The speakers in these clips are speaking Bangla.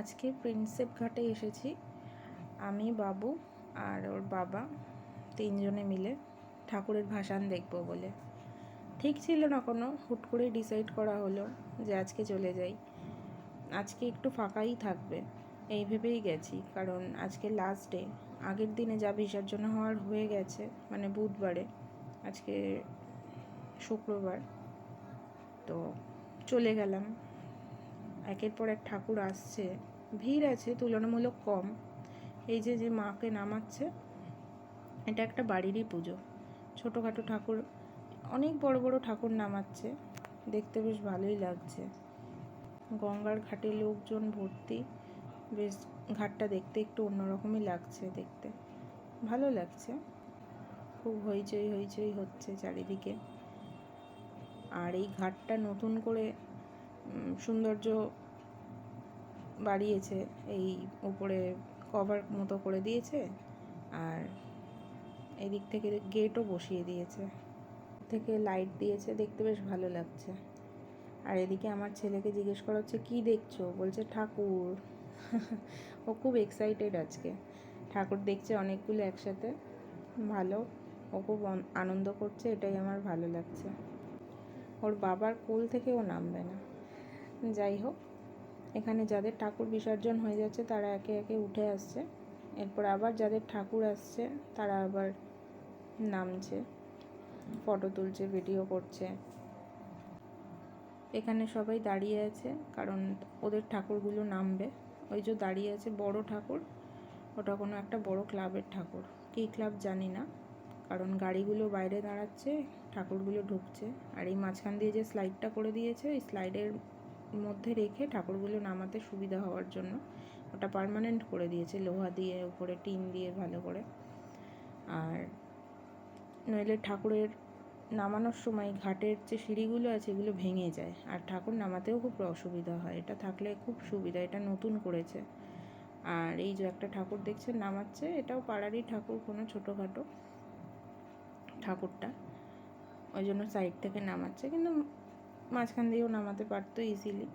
আজকে প্রিন্সেপ ঘাটে এসেছি। আমি, বাবু আর ওর বাবা তিনজনে মিলে ঠাকুরের ভাসান দেখব বলে। ঠিক ছিল না কোনো, হুট করে ডিসাইড করা হলো যে আজকে চলে যাই। আজকে একটু ফাঁকাই থাকবে, এই ভেবেই গেছি। কারণ আজকে লাস্ট ডে আগের দিনে যা বিসর্জন হওয়ার হয়ে গেছে মানে বুধবারে, আজকে শুক্রবার, তো চলে গেলাম। একের পর এক ঠাকুর আসছে। ভিড় আছে, তুলনামূলক কম। এই যে যে মাকে নামাচ্ছে, এটা একটা বাড়িরই পুজো। ছোটোখাটো ঠাকুর, অনেক বড় বড় ঠাকুর নামাচ্ছে। দেখতে বেশ ভালোই লাগছে। গঙ্গার ঘাটে লোকজন ভর্তি। বেশ, ঘাটটা দেখতে একটু অন্যরকমই লাগছে দেখতে। ভালো লাগছে। খুব হইচই হইচই হচ্ছে চারিদিকে। আর এই ঘাটটা নতুন করে সৌন্দর্য বাড়িয়েছে, এই উপরে কভার মতো করে দিয়েছে আর এদিক থেকে গেটও বসিয়ে দিয়েছে। থেকে লাইট দিয়েছে, দেখতে বেশ ভালো লাগছে। আর এদিকে আমার ছেলেকে জিজ্ঞেস করা হচ্ছে, কী দেখছ? বলছে, ঠাকুর। ও খুব এক্সাইটেড আজকে। ঠাকুর দেখছে অনেকগুলো একসাথে, ভালো। ও খুব আনন্দ করছে, এটাই আমার ভালো লাগছে। ওর বাবার কোল থেকে ও নামবে না। যাই হোক এখানে যাদের ঠাকুর বিসর্জন হয়ে যাচ্ছে, তারা একে একে উঠে আসছে। এরপর আবার যাদের ঠাকুর আসছে, তারা আবার নামছে, ফটো তুলছে, ভিডিও করছে। এখানে সবাই দাঁড়িয়ে আছে, কারণ ওদের ঠাকুরগুলো নামবে। ওই যে দাঁড়িয়ে আছে বড় ঠাকুর, ওটা কোনো একটা বড় ক্লাবের ঠাকুর। কী ক্লাব জানি না, কারণ গাড়িগুলো বাইরে দাঁড়াচ্ছে, ঠাকুরগুলো ঢুকছে। আর এই মাঝখান দিয়ে যে স্লাইডটা করে দিয়েছে এই স্লাইডের মধ্যে রেখে ঠাকুরগুলো নামাতে সুবিধা হওয়ার জন্য ওটা পার্মানেন্ট করে দিয়েছে, লোহা দিয়ে উপরে টিন দিয়ে ভালো করে। আর নইলে ঠাকুরের নামানোর সময় ঘাটের যে সিঁড়িগুলো আছে এগুলো ভেঙে যায়, আর ঠাকুর নামাতেও খুব অসুবিধা হয়। এটা থাকলে খুব সুবিধা, এটা নতুন করেছে। আর এই যে একটা ঠাকুর দেখছেন নামাচ্ছে, এটাও পাড়ারই ঠাকুর, কোনো ছোটোখাটো ঠাকুরটা। ওই জন্য সাইড থেকে নামাচ্ছে, কিন্তু মাঝখান দিয়েও নামাতে পারতো ইজিলি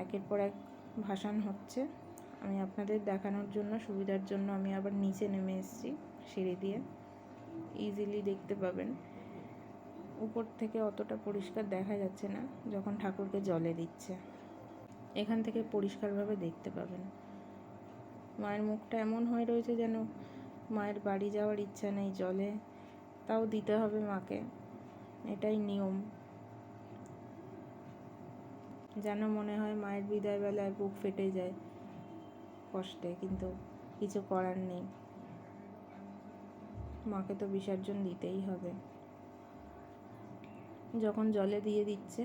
একের পর এক ভাসান হচ্ছে। আমি আপনাদের দেখানোর জন্য, সুবিধার জন্য আমি আবার নিচে নেমে এসেছি সিঁড়ি দিয়ে। ইজিলি দেখতে পাবেন। উপর থেকে অতটা পরিষ্কার দেখা যাচ্ছে না, যখন ঠাকুরকে জলে দিচ্ছে। এখান থেকে পরিষ্কারভাবে দেখতে পাবেন। মায়ের মুখটা এমন হয়ে রয়েছে যেন মায়ের বাড়ি যাওয়ার ইচ্ছা নেই জলে। তাও দিতে হবে মাকে। এটাই নিয়ম। যেন মনে হয় মায়ের বিদায় বেলায় বুক ফেটে যায় কষ্টে, কিন্তু কিছু করার নেই। মাকে তো বিসর্জন দিতেই হবে। যখন জলে দিয়ে দিচ্ছে,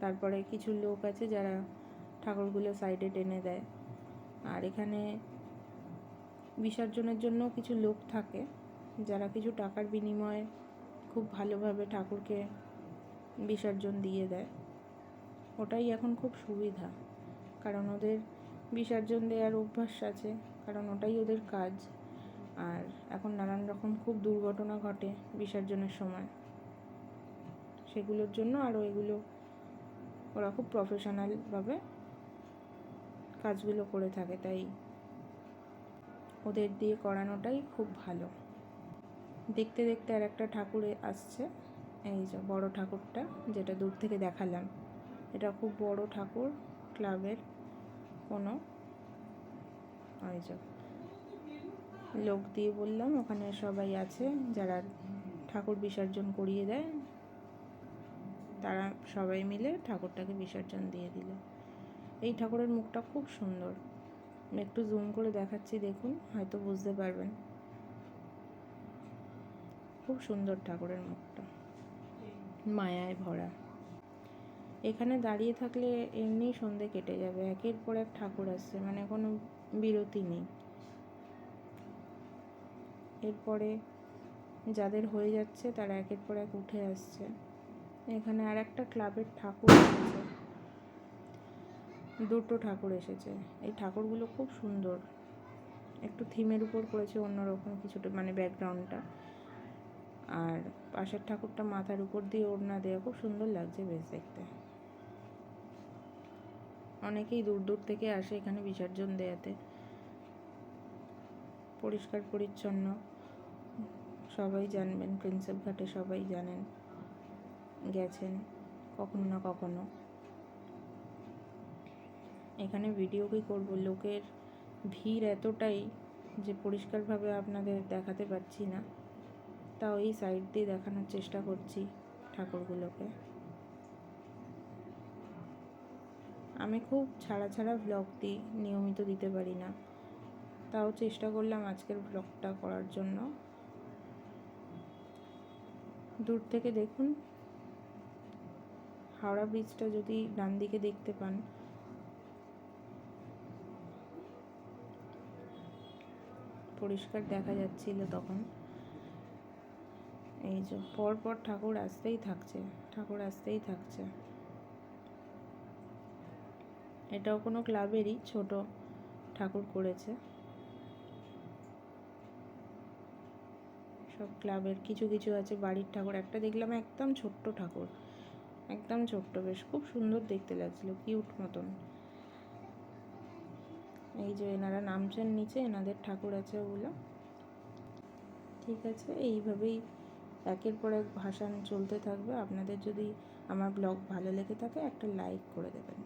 তারপরে কিছু লোক আছে যারা ঠাকুরগুলো সাইডে টেনে দেয়। আর এখানে বিসর্জনের জন্য কিছু লোক থাকে যারা কিছু টাকার বিনিময়ে খুব ভালোভাবে ঠাকুরকে বিসর্জন দিয়ে দেয়। ওটাই এখন খুব সুবিধা। কারণ ওদের বিসর্জন দেওয়ার অভ্যাস আছে, কারণ ওটাই ওদের কাজ। আর এখন নানান রকম খুব দুর্ঘটনা ঘটে বিসর্জনের সময়। সেগুলোর জন্য আরও এগুলো, ওরা খুব প্রফেশনালভাবে কাজগুলো করে থাকে, তাই ওদের দিয়ে করানোটাই খুব ভালো। দেখতে দেখতে আর একটা ঠাকুরে আসছে, এই যে বড় ঠাকুরটা, যেটা দূর থেকে দেখালাম। এটা খুব বড় ঠাকুর ক্লাবের কোনো। যে লোক দিয়ে বললাম, ওখানে সবাই আছে, যারা ঠাকুর বিসর্জন করিয়ে দেয়, তারা সবাই মিলে ঠাকুরটাকে বিসর্জন দিয়ে দিল। এই ঠাকুরের মুখটা খুব সুন্দর। একটু জুম করে দেখাচ্ছি, দেখুন, হয়তো বুঝতে পারবেন। খুব সুন্দর ঠাকুরের মুখটা। মায়ায় ভরা। এখানে দাঁড়িয়ে থাকলে এমনি সন্ধে কেটে যাবে। একের পর এক ঠাকুর আসছে মানে কোনো বিরতি নেই। এরপরে যাদের হয়ে যাচ্ছে, তারা একের পর এক উঠে আসছে। এখানে আর একটা ক্লাবের ঠাকুর এসেছে। দুটো ঠাকুর এসেছে। এই ঠাকুরগুলো খুব সুন্দর। একটু থিমের উপর করেছে, অন্যরকম কিছুটা মানে ব্যাকগ্রাউন্ডটা। আর পাশের ঠাকুরটা মাথার উপর দিয়ে ওড়না দেওয়া খুব সুন্দর লাগছে বেশ দেখতে। অনেকেই দূর দূর থেকে আসে এখানে বিসর্জন দেয়াতে। পরিষ্কার, পরিচ্ছন্ন, সবাই জানবেন, প্রিন্সেপ ঘাটে সবাই জানেন, গেছেন কখনো না কখনো। এখানে ভিডিও কি করব? লোকের ভিড় এতটাই যে পরিষ্কারভাবে আপনাদের দেখাতে পারছি না। তাও এই সাইড দিয়ে দেখানোর চেষ্টা করছি ঠাকুরগুলোকে। আমি খুব ছাড়া ছাড়া ব্লগ দিই নিয়মিত দিতে পারি না। তাও চেষ্টা করলাম আজকের ব্লগটা করার জন্য। দূর থেকে দেখুন। হাওড়া ব্রিজটা যদি ডান দিকে দেখতে পান। পরিষ্কার দেখা যাচ্ছিল তখন। এই যে পর পর ঠাকুর আসতেই থাকছে, ঠাকুর আসতেই থাকছে। এটাও কোনো ক্লাবেরই ছোট ঠাকুর করেছে। সব ক্লাবের কিছু কিছু আছে বাড়ির ঠাকুর। একটা দেখলাম একদম ছোট্ট ঠাকুর। একদম ছোট্ট বেশ, খুব সুন্দর দেখতে লাগছিল, কিউট মতন। এই যে এনারা নামছেন নিচে, এনাদের ঠাকুর আছে ওগুলো। ঠিক আছে, এইভাবেই একের পর এক ভাসান চলতে থাকবে। আপনাদের যদি আমার ব্লগ ভালো লেগে থাকে, একটা লাইক করে দেবেন।